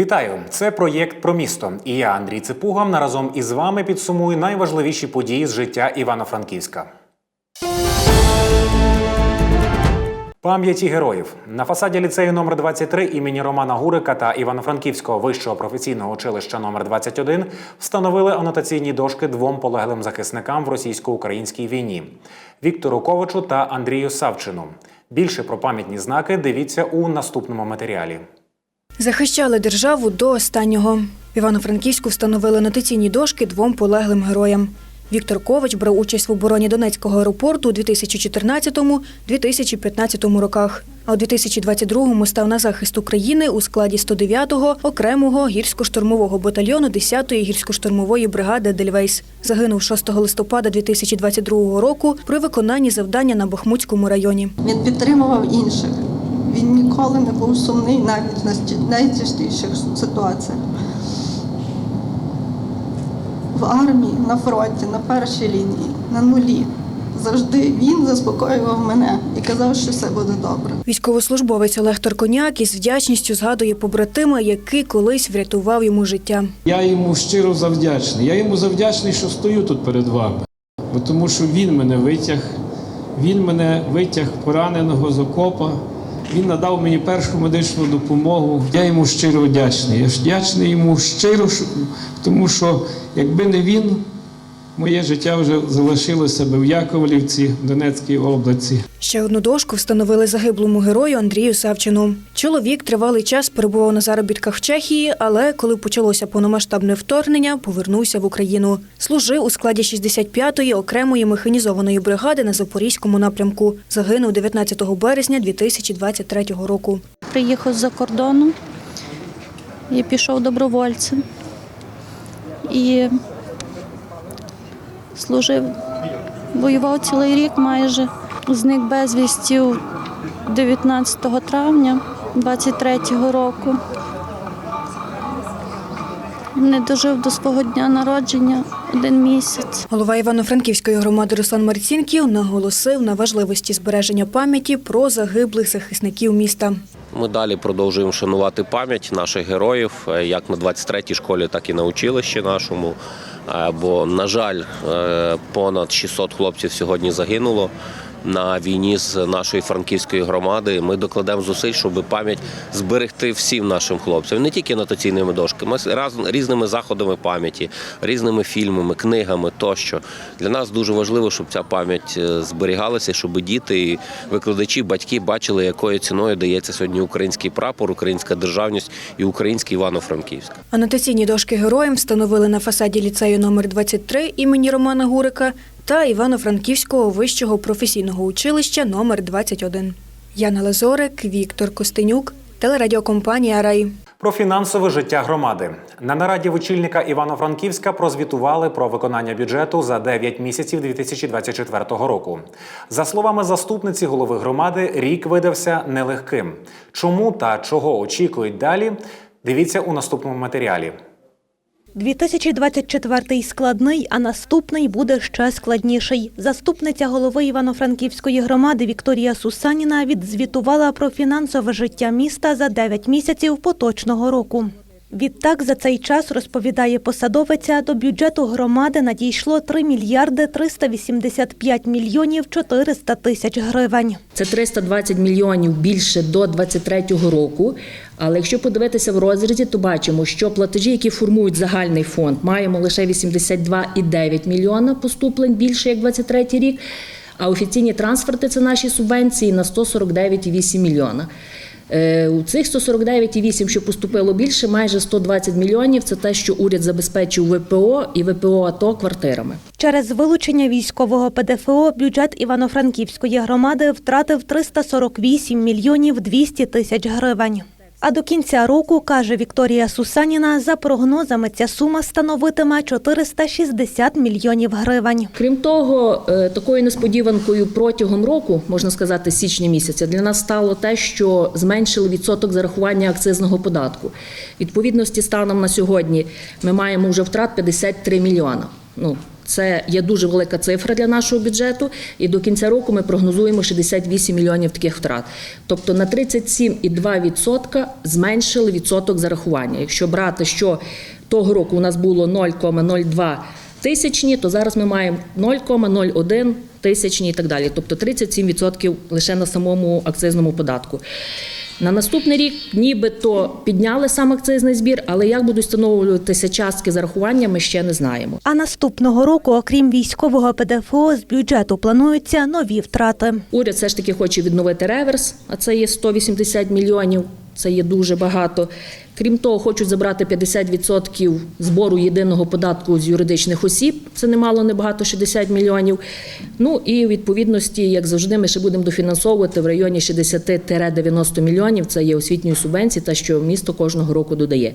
Вітаю! Це проєкт про місто. І я, Андрій Ципугам, наразом із вами підсумую найважливіші події з життя Івано-Франківська. Пам'яті героїв на фасаді ліцею номер 23 імені Романа Гурика та Івано-Франківського вищого професійного училища номер 21 встановили анотаційні дошки двом полеглим захисникам в російсько-українській війні Віктору Ковачу та Андрію Савчину. Більше про пам'ятні знаки дивіться у наступному матеріалі. Захищали державу до останнього. В Івано-Франківську встановили нотаційні дошки двом полеглим героям. Віктор Ковач брав участь в обороні Донецького аеропорту у 2014-2015 роках. А у 2022-му став на захист України у складі 109-го окремого гірсько-штурмового батальйону 10-ї гірсько-штурмової бригади Дельвейс. Загинув 6 листопада 2022 року при виконанні завдання на Бахмутському районі. Він підтримував інших. Він ніколи не був сумний навіть на сті- найтяжкіших ситуаціях. В армії, на фронті, на першій лінії, на нулі. Завжди він заспокоював мене і казав, що все буде добре. Військовослужбовець Олег Торконяк із вдячністю згадує побратима, який колись врятував йому життя. Я йому щиро завдячний. Я йому завдячний, що стою тут перед вами. Бо тому що він мене витяг, він мене витяг пораненого з окопа, він надав мені першу медичну допомогу. Я йому щиро вдячний. Я вдячний йому щиро, тому що якби не він, моє життя вже залишилося би в Яковлівці, Донецькій області. Ще одну дошку встановили загиблому герою Андрію Савчину. Чоловік тривалий час перебував на заробітках в Чехії, але коли почалося повномасштабне вторгнення, повернувся в Україну. Служив у складі 65-ї окремої механізованої бригади на Запорізькому напрямку. Загинув 19 березня 2023 року. приїхав з-за кордону і пішов добровольцем. І служив, воював цілий рік майже. Зник безвісті 19 травня 23-го року. Не дожив до свого дня народження один місяць. Голова Івано-Франківської громади Руслан Марцінків наголосив на важливості збереження пам'яті про загиблих захисників міста. Ми далі продовжуємо шанувати пам'ять наших героїв, е, як на 23-й школі, так і на училищі нашому. Бо, на жаль, е, понад 600 хлопців сьогодні загинуло на війні з нашої франківської громади. Ми докладемо зусиль, щоб пам'ять зберегти всім нашим хлопцям, не тільки нотаційними дошками, а різними заходами пам'яті, різними фільмами, книгами тощо. Для нас дуже важливо, щоб ця пам'ять е, зберігалася, щоб діти викладачі, батьки бачили, якою ціною дається сьогодні український прапор, українська державність і український Івано-Франківськ. Анотаційні дошки героям встановили на фасаді ліцею номер 23 імені Романа Гурика та Івано-Франківського вищого професійного училища номер 21. Яна Лазорик, Віктор Костенюк, телерадіокомпанія Рай. Про фінансове життя громади на нараді в очільника Івано-Франківська прозвітували про виконання бюджету за 9 місяців 2024 року. За словами заступниці голови громади, рік видався нелегким. Чому та чого очікують далі? Дивіться у наступному матеріалі. 2024 складний, а наступний буде ще складніший. Заступниця голови Івано-Франківської громади Вікторія Сусаніна відзвітувала про фінансове життя міста за 9 місяців поточного року. Відтак за цей час, розповідає посадовиця, до бюджету громади надійшло 3 мільярди 385 мільйонів 400 тисяч гривень. Це 320 мільйонів більше до 2023 року. Але якщо подивитися в розрізі, то бачимо, що платежі, які формують загальний фонд, маємо лише 82,9 мільйона поступлень більше як 23 рік. А офіційні трансферти це наші субвенції на 149,8 мільйона. Е, У цих 149,8, що поступило більше, майже 120 мільйонів. Це те, що уряд забезпечив ВПО і ВПО АТО квартирами. Через вилучення військового ПДФО бюджет Івано-Франківської громади втратив 348 мільйонів 200 тисяч гривень. А до кінця року, каже Вікторія Сусаніна, за прогнозами ця сума становитиме 460 мільйонів гривень. Крім того, е, такою несподіванкою протягом року, можна сказати, січня місяця, для нас стало те, що зменшили відсоток зарахування акцизного податку. Відповідності станом на сьогодні ми маємо вже втрат 53 мільйона. Ну, Це є дуже велика цифра для нашого бюджету, і до кінця року ми прогнозуємо 68 мільйонів таких втрат. Тобто на 37,2% зменшили відсоток зарахування. Якщо брати, що того року у нас було 0,02 тисячні, то зараз ми маємо 0,01 тисячні і так далі. Тобто 37% лише на самому акцизному податку. На наступний рік нібито підняли сам акцизний збір, але як будуть встановлюватися частки зарахування, ми ще не знаємо. А наступного року, окрім військового ПДФО, з бюджету плануються нові втрати. Уряд все ж таки хоче відновити реверс, а це є 180 мільйонів. Це є дуже багато. Крім того, хочуть забрати 50% збору єдиного податку з юридичних осіб. Це немало, небагато 60 мільйонів. Ну і у відповідності, як завжди, ми ще будемо дофінансовувати в районі 60-90 мільйонів. Це є освітньої субвенції, та що місто кожного року додає.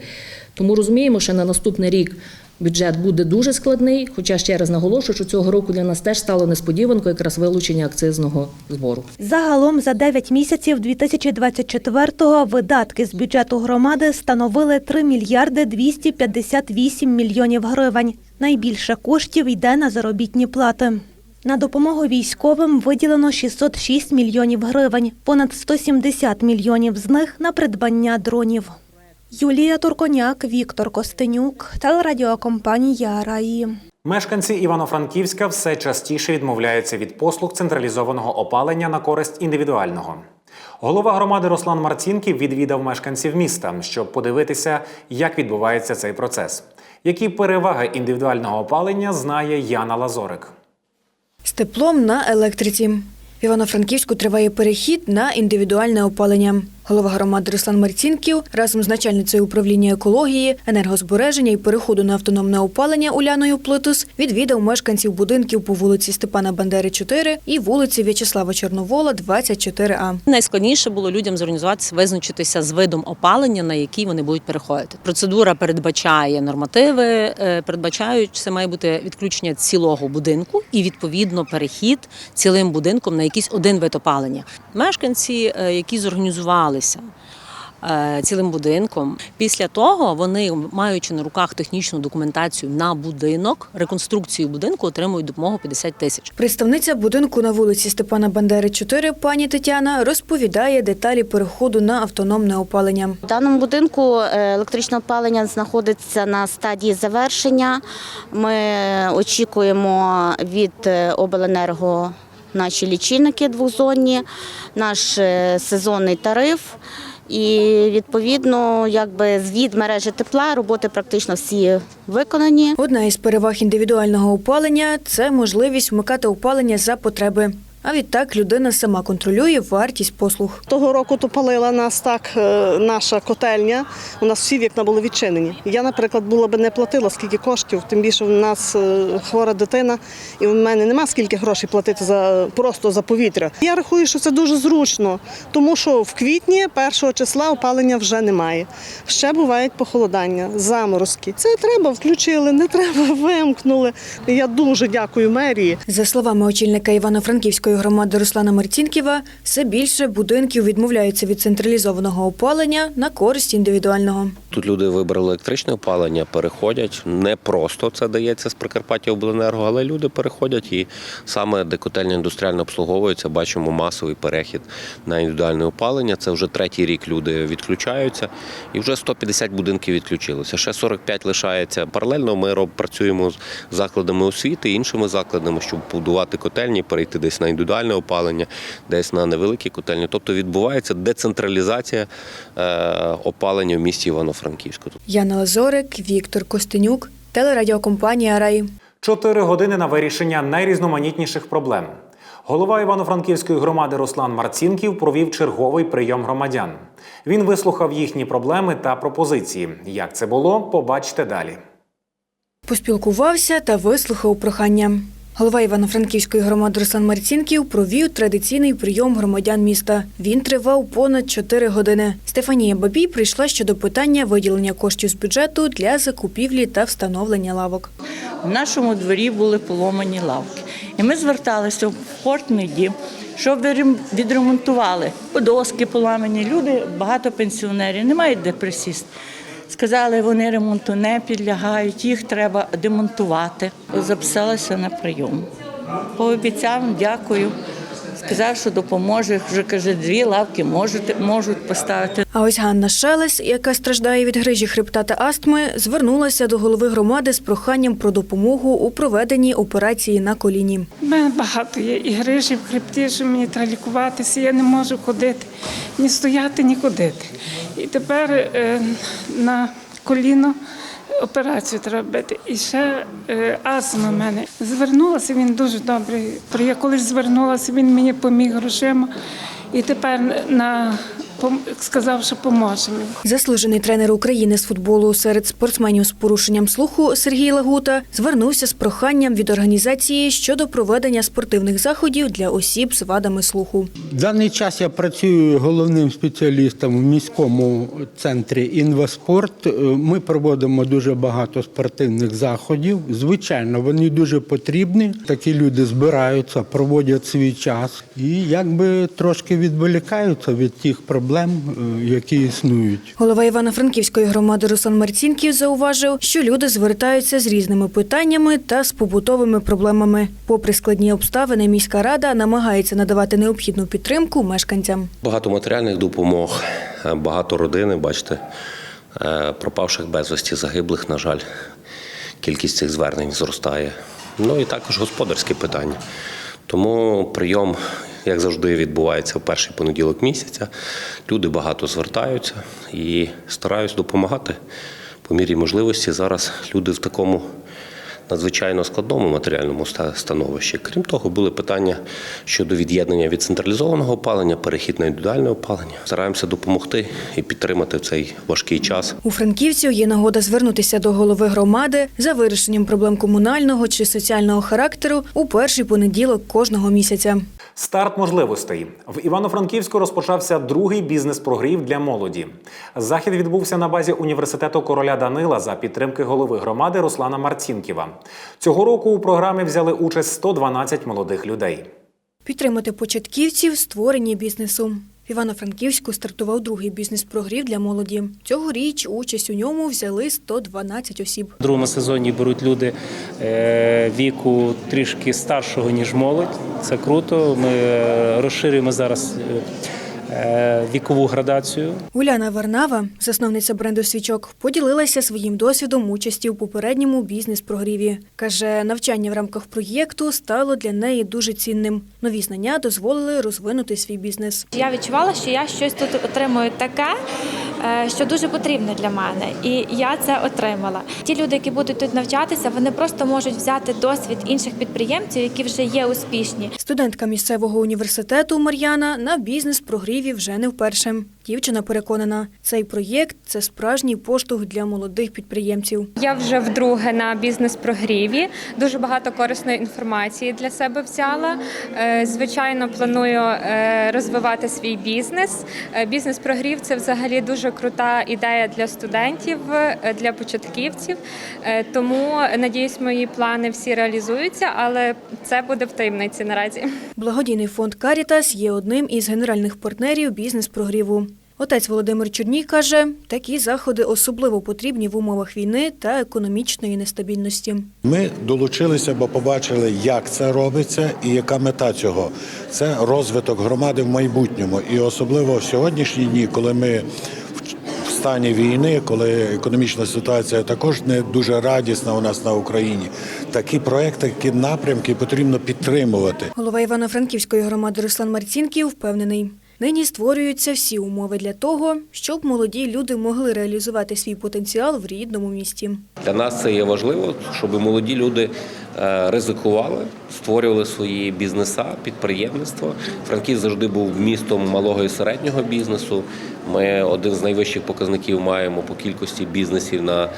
Тому розуміємо, що на наступний рік бюджет буде дуже складний. Хоча ще раз наголошую, що цього року для нас теж стало несподіванкою якраз вилучення акцизного збору. Загалом за 9 місяців 2024-го видатки з бюджету громади становили 3 мільярди 258 мільйонів гривень. Найбільше коштів йде на заробітні плати. На допомогу військовим виділено 606 мільйонів гривень, понад 170 мільйонів з них на придбання дронів. Юлія Турконяк, Віктор Костенюк, телерадіокомпанія Раї. Мешканці Івано-Франківська все частіше відмовляються від послуг централізованого опалення на користь індивідуального. Голова громади Руслан Марцінків відвідав мешканців міста, щоб подивитися, як відбувається цей процес. Які переваги індивідуального опалення знає Яна Лазорик. З теплом на електриці. В Івано-Франківську триває перехід на індивідуальне опалення. Голова громади Руслан Марцінків разом з начальницею управління екології, енергозбереження і переходу на автономне опалення Уляною Плитус відвідав мешканців будинків по вулиці Степана Бандери, 4 і вулиці В'ячеслава Чорновола, 24А. Найскладніше було людям зорганізуватися, визначитися з видом опалення, на який вони будуть переходити. Процедура передбачає нормативи, е, передбачають, це має бути відключення цілого будинку і відповідно перехід цілим будинком на якийсь один вид опалення. Мешканці, е, які зорганізувалися. Е, Цілим будинком. Після того вони, маючи на руках технічну документацію на будинок, реконструкцію будинку, отримують допомогу 50 тисяч. Представниця будинку на вулиці Степана Бандери, 4, пані Тетяна, розповідає деталі переходу на автономне опалення. В даному будинку е, електричне опалення знаходиться на стадії завершення. Ми очікуємо від е, обленерго наші лічильники двозонні, наш е, сезонний тариф. І відповідно, якби звід мережі тепла роботи практично всі виконані. Одна із переваг індивідуального опалення це можливість вмикати опалення за потреби. А відтак людина сама контролює вартість послуг. Того року то палила нас так е, наша котельня. У нас всі вікна були відчинені. Я, наприклад, була би не платила скільки коштів, тим більше в нас е, хвора дитина, і в мене нема скільки грошей платити за просто за повітря. Я рахую, що це дуже зручно, тому що в квітні першого числа опалення вже немає. Ще бувають похолодання, заморозки. Це треба включили, не треба вимкнули. Я дуже дякую мерії. За словами очільника Івано-Франківської громади Руслана Марцінківа, все більше будинків відмовляються від централізованого опалення на користь індивідуального. Тут люди вибрали електричне опалення, переходять. Не просто це дається з Прикарпаття Обленерго, але люди переходять і саме де котельня індустріально обслуговується, бачимо масовий перехід на індивідуальне опалення. Це вже третій рік люди відключаються, і вже 150 будинків відключилося. Ще 45 лишається. Паралельно ми працюємо з закладами освіти іншими закладами, щоб будувати котельні, перейти десь на індивідуальне опалення, десь на невеликі котельні. Тобто відбувається децентралізація е, опалення в місті Івано-Франківську. Яна Лазорик, Віктор Костенюк, телерадіокомпанія Рай. Чотири години на вирішення найрізноманітніших проблем. Голова Івано-Франківської громади Руслан Марцінків провів черговий прийом громадян. Він вислухав їхні проблеми та пропозиції. Як це було, побачите далі. Поспілкувався та вислухав прохання. Голова Івано-Франківської громади Руслан Марцінків провів традиційний прийом громадян міста. Він тривав понад 4 години. Стефанія Бабій прийшла щодо питання виділення коштів з бюджету для закупівлі та встановлення лавок. В нашому дворі були поломані лавки. І ми зверталися в портний дім, щоб відремонтували. Доски поламані, люди, багато пенсіонерів, не мають де присісти. Сказали, вони ремонту не підлягають, їх треба демонтувати. Записалася на прийом. Пообіцяв, дякую. Сказав, що допоможе. Вже каже, дві лавки можуть, можуть поставити. А ось Ганна Шелес, яка страждає від грижі хребта та астми, звернулася до голови громади з проханням про допомогу у проведенні операції на коліні. У мене багато є і грижі в хребті, що мені треба лікуватися. Я не можу ходити, ні стояти, ні ходити. І тепер е, на коліно операцію треба робити. І ще е, астма в мене. Звернулася він дуже добрий. Я колись звернулася, він мені поміг грошима. І тепер на, сказав, що поможе мені. Заслужений тренер України з футболу серед спортсменів з порушенням слуху Сергій Лагута звернувся з проханням від організації щодо проведення спортивних заходів для осіб з вадами слуху. В даний час я працюю головним спеціалістом в міському центрі Інваспорт. Е, Ми проводимо дуже багато спортивних заходів. Звичайно, вони дуже потрібні. Такі люди збираються, проводять свій час і якби трошки відволікаються від тих проблем, е, які існують. Голова Івано-Франківської громади Руслан Марцінків зауважив, що люди звертаються з різними питаннями та з побутовими проблемами. Попри складні обставини, міська рада намагається надавати необхідну підтримку мешканцям. Багато матеріальних допомог, е, багато родини, бачите, е, пропавших безвісті, загиблих, на жаль, кількість цих звернень зростає. Ну і також господарські питання. Тому прийом, як завжди, відбувається в перший понеділок місяця. Люди багато звертаються і стараюсь допомагати по мірі можливості. Зараз люди в такому надзвичайно складному матеріальному становищі. Крім того, були питання щодо від'єднання від централізованого опалення, перехід на індивідуальне опалення. Стараємося допомогти і підтримати в цей важкий час. У франківців є нагода звернутися до голови громади за вирішенням проблем комунального чи соціального характеру у перший понеділок кожного місяця. Старт можливостей в Івано-Франківську розпочався другий бізнес-прогрів для молоді. Захід відбувся на базі університету короля Данила за підтримки голови громади Руслана Марцінківа. Цього року у програмі взяли участь 112 молодих людей. Підтримати початківців в створенні бізнесу. В Івано-Франківську стартував другий бізнес-прогрів для молоді. Цьогоріч участь у ньому взяли 112 осіб. У другому сезоні беруть люди е, віку трішки старшого, ніж молодь. Це круто. Ми е, розширюємо зараз е, вікову градацію. Уляна Варнава, засновниця бренду свічок, поділилася своїм досвідом участі у попередньому бізнес-прогріві. Каже, навчання в рамках проєкту стало для неї дуже цінним. Нові знання дозволили розвинути свій бізнес. Я відчувала, що я щось тут отримую таке, е, що дуже потрібне для мене, і я це отримала. Ті люди, які будуть тут навчатися, вони просто можуть взяти досвід інших підприємців, які вже є успішні. Студентка місцевого університету Мар'яна на бізнес-прогріві вже не вперше. Дівчина переконана, цей проєкт це справжній поштовх для молодих підприємців. Я вже вдруге на бізнес-прогріві. Дуже багато корисної інформації для себе взяла. Е, Звичайно, планую е, розвивати свій бізнес. Е, Бізнес-прогрів це взагалі дуже крута ідея для студентів, для початківців. Тому надіюсь, мої плани всі реалізуються, але це буде в таємниці наразі. Благодійний фонд Карітас є одним із генеральних партнерів бізнес-прогріву. Отець Володимир Чудній каже, такі заходи особливо потрібні в умовах війни та економічної нестабільності. Ми долучилися, бо побачили, як це робиться і яка мета цього. Це розвиток громади в майбутньому. І особливо в сьогоднішні дні, коли ми в стані війни, коли економічна ситуація також не дуже радісна у нас на Україні. Такі проекти, такі напрямки потрібно підтримувати. Голова Івано-Франківської громади Руслан Марцінків впевнений, нині створюються всі умови для того, щоб молоді люди могли реалізувати свій потенціал в рідному місті. Для нас це є важливо, щоб молоді люди е, ризикували, створювали свої бізнеса, підприємництва. Франківськ завжди був містом малого і середнього бізнесу. Ми один з найвищих показників маємо по кількості бізнесів на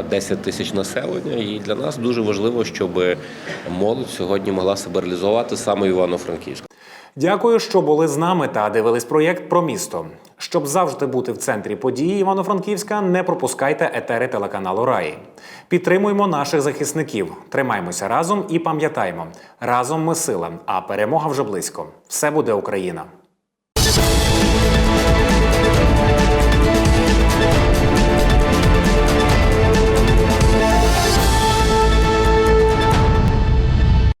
е, 10 тисяч населення. І для нас дуже важливо, щоб молодь сьогодні могла себе реалізувати саме Івано-Франківську. Дякую, що були з нами та дивились проєкт про місто. Щоб завжди бути в центрі події Івано-Франківська, не пропускайте етери телеканалу Раї. Підтримуємо наших захисників, тримаймося разом і пам'ятаємо, разом ми сила, а перемога вже близько. Все буде Україна.